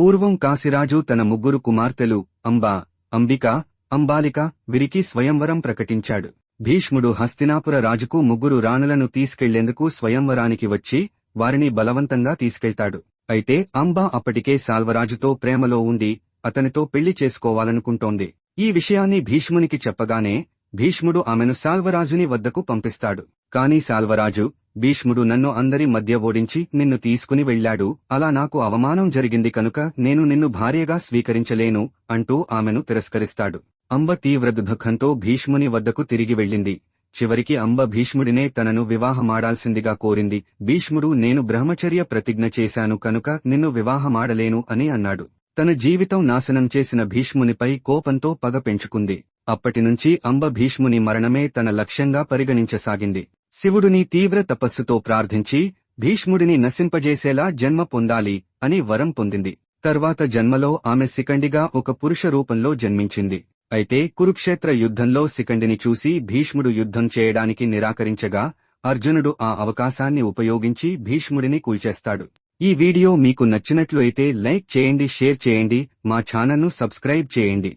పూర్వం కాశీరాజు తన ముగ్గురు కుమార్తెలు అంబా అంబిక అంబాలిక వీరికి స్వయంవరం ప్రకటించాడు. భీష్ముడు హస్తినాపుర రాజుకు ముగ్గురు రాణులను తీసుకెళ్ళేందుకు స్వయంవరానికి వచ్చి వారిని బలవంతంగా తీసుకెళ్తాడు. అయితే అంబా అప్పటికే సాల్వరాజుతో ప్రేమలో ఉండి అతనితో పెళ్ళి చేసుకోవాలనుకుంటోంది. ఈ విషయాన్ని భీష్మునికి చెప్పగానే భీష్ముడు ఆమెను సాల్వరాజుని వద్దకు పంపిస్తాడు. కాని సాల్వరాజు భీష్ముడు నన్ను అందరి మధ్య ఓడించి నిన్ను తీసుకుని వెళ్ళాడు. అలా నాకు అవమానం జరిగింది కనుక నేను నిన్ను భార్యగా స్వీకరించలేను అంటూ ఆమెను తిరస్కరిస్తాడు. అంబ తీవ్ర దుఃఖంతో భీష్ముని వద్దకు తిరిగి వెళ్ళింది. చివరికి అంబ భీష్ముడినే తనను వివాహమాడాల్సిందిగా కోరింది. భీష్ముడు నేను బ్రహ్మచర్య ప్రతిజ్ఞ చేశాను కనుక నిన్ను వివాహమాడలేను అని అన్నాడు. తన జీవితం నాశనం చేసిన భీష్మునిపై కోపంతో పగ పెంచుకుంది. అప్పటినుంచి అంబ భీష్ముని మరణమే తన లక్ష్యంగా పరిగణించసాగింది. శివుడిని తీవ్ర తపస్సుతో ప్రార్థించి భీష్ముడిని నశింపజేసేలా జన్మ పొందాలి అని వరం పొందింది. తర్వాత జన్మలో ఆమె శిఖండిగా ఒక పురుష రూపంలో జన్మించింది. అయితే కురుక్షేత్ర యుద్ధంలో శిఖండిని చూసి భీష్ముడు యుద్ధం చేయడానికి నిరాకరించగా అర్జునుడు ఆ అవకాశాన్ని ఉపయోగించి భీష్ముడిని కూల్చేస్తాడు. ఈ వీడియో మీకు నచ్చినట్లు అయితే లైక్ చేయండి షేర్ చేయండి మా ఛానల్ను సబ్స్క్రైబ్ చేయండి.